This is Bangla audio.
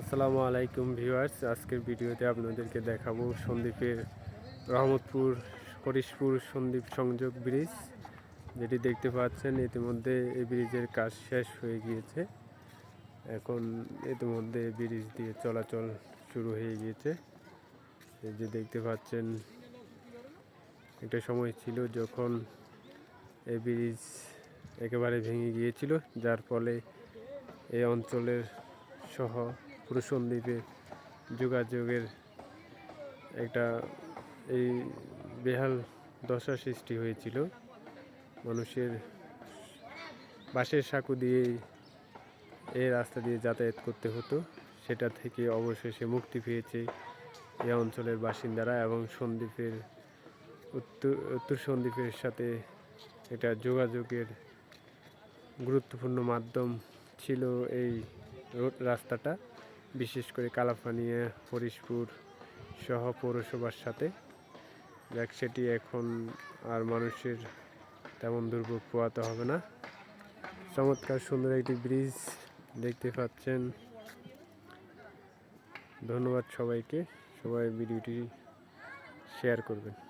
আসসালামু আলাইকুম ভিউয়ার্স। আজকের ভিডিওতে আপনাদেরকে দেখাবো সন্দ্বীপের রহমতপুর হরিশপুর সন্দ্বীপ সংযোগ ব্রিজ, যেটি দেখতে পাচ্ছেন। ইতিমধ্যে এই ব্রিজের কাজ শেষ হয়ে গিয়েছে। এখন ইতিমধ্যে ব্রিজ দিয়ে চলাচল শুরু হয়ে গিয়েছে। এই যে দেখতে পাচ্ছেন, একটা সময় ছিল যখন এই ব্রিজ একেবারে ভেঙে গিয়েছিল, যার ফলে এই অঞ্চলের সহ পুরো সন্দ্বীপে যোগাযোগের একটা এই বেহাল দশা সৃষ্টি হয়েছিল। মানুষের বাঁশের সাঁকু দিয়ে এই রাস্তা দিয়ে যাতায়াত করতে হতো। সেটা থেকে অবশেষে মুক্তি পেয়েছে এই অঞ্চলের বাসিন্দারা এবং সন্দ্বীপের উত্তর উত্তর সন্দ্বীপের সাথে এটা যোগাযোগের গুরুত্বপূর্ণ মাধ্যম ছিল এই রাস্তাটা। বিশেষ করে কালাফানিয়া হরিশপুর সহ পৌরসভার সাথে। যাক, সেটি এখন আর মানুষের তেমন দুর্ভোগ পোয়াতে হবে না। চমৎকার সুন্দর একটি ব্রিজ দেখতে পাচ্ছেন। ধন্যবাদ সবাইকে। সবাই ভিডিওটি শেয়ার করবেন।